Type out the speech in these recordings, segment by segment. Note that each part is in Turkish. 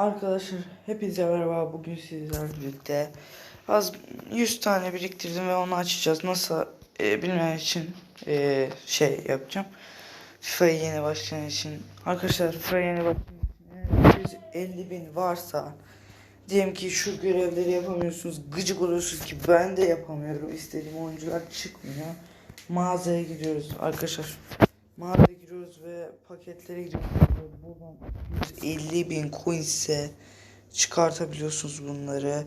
Arkadaşlar hepinize merhaba. Bugün sizlerle birlikte az 100 tane biriktirdim ve onu açacağız. Nasıl e, bilmeyen için e, şey yapacağım. FIFA'ya yeni başlayan için. Arkadaşlar FIFA'ya yeni başlayan için eğer 150 bin varsa diyelim ki şu görevleri yapamıyorsunuz. Gıcık oluyorsunuz ki ben de yapamıyorum. İstediğim oyuncular çıkmıyor. Mağazaya gidiyoruz arkadaşlar. Mağazaya giriyoruz ve paketlere giriyoruz. Buradan 150 bin coin ise çıkartabiliyorsunuz bunları.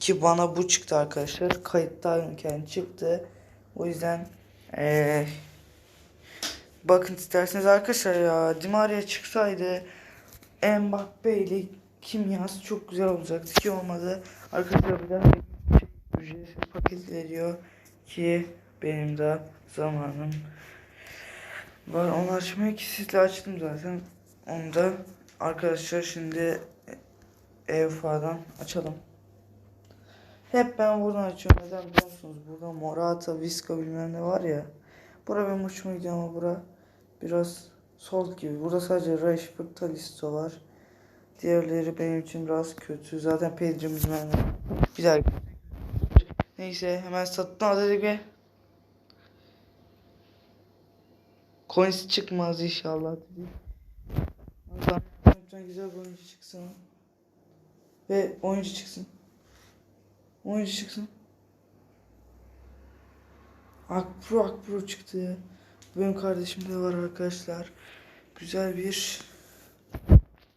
Ki bana bu çıktı arkadaşlar. Kayıttayken çıktı. O yüzden eee bakın isterseniz arkadaşlar ya Dimaria çıksaydı Mbappe ile kimyası çok güzel olacaktı ki olmadı. Arkadaşlar bir daha ücretsiz paket veriyor ki benim de zamanım var. Onu açmayı ki açtım zaten. Onu da arkadaşlar şimdi EUFA'dan açalım. Hep ben buradan açıyorum. Neden biliyor musunuz? Burada Morata, Visca bilmem ne var ya. Bura benim hoşuma gidiyor ama bura biraz sol gibi. Burada sadece Rashford, Talisto var. Diğerleri benim için biraz kötü. Zaten Pedri bilmem ne. Güzel. Neyse hemen satın al dedik ve Coins çıkmaz inşallah dedik. Allah'ım güzel bir oyuncu çıksın. Ve oyuncu çıksın. Oyuncu çıksın. Akpro Akpro çıktı. Benim kardeşim de var arkadaşlar. Güzel bir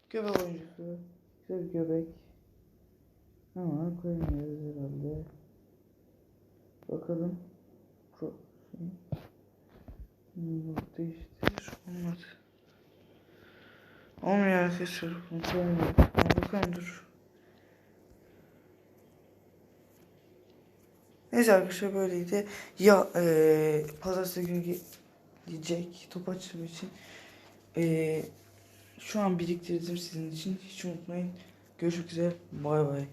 göbek oyuncusu. Güzel bir göbek. Ama koymuyoruz herhalde. Bakalım. Pro. Hmm, değiştir. Olmadı. Olmuyor arkadaşlar. Koymuyoruz. Bakalım dur. Neyse arkadaşlar böyleydi. Ya eee pazartesi günü ge- gidecek top açtığım için eee şu an biriktirdim sizin için. Hiç unutmayın. Görüşmek üzere. Bay bay.